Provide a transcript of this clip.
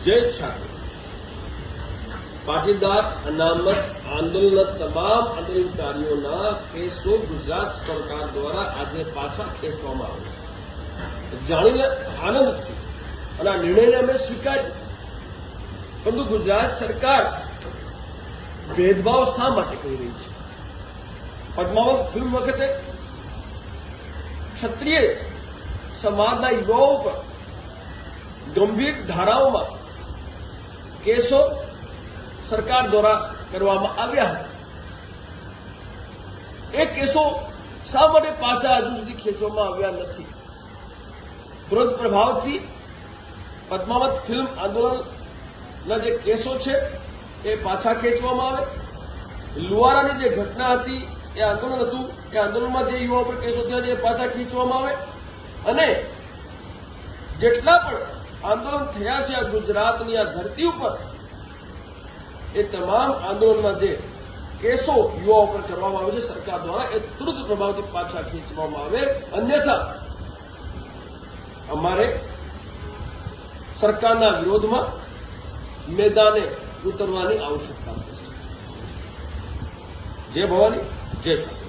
જય છાત્ર પાટીદાર અનામત આંદોલનના તમામ આંદોલનકારીઓના કેસો ગુજરાત સરકાર દ્વારા આજે પાછા ખેંચવામાં આવ્યા જાણીને આનંદ થયો અને આ નિર્ણયને અમે સ્વીકાર્યો પરંતુ ગુજરાત સરકાર ભેદભાવ શા માટે કરી રહી છે? પદ્માવત ફિલ્મ વખતે ક્ષત્રિય સમાજના યુવાઓ પર ગંભીર ધારાઓમાં કેસો સરકાર દ્વારા કરવામાં આવ્યા હતા. એ કેસો શા માટે પાછા હજુ સુધી ખેંચવામાં આવ્યા નથી? તુરંત પ્રભાવથી પદ્માવત ફિલ્મ આંદોલનના જે કેસો છે, એ પાછા ખેંચવામાં આવે. લુવારાની જે ઘટના હતી, એ આંદોલન હતું. એ આંદોલનમાં જે યુવાઓ પર કેસો થયા છે, એ પાછા ખેંચવામાં આવે. અને જેટલા પણ આંદોલન થયા છે આ ગુજરાતની આ ધરતી ઉપર, એ તમામ આંદોલનના જે કેસો યુવા પર કરવામાં આવે છે, સરકાર દ્વારા, એ તુરંત પ્રભાવથી પાછા ખેંચવામાં આવે. અન્યથા, અમારે સરકારના વિરોધમાં મેદાને ઉતરવાની આવશ્યકતા છે. જય ભવાની, જય છાત્ર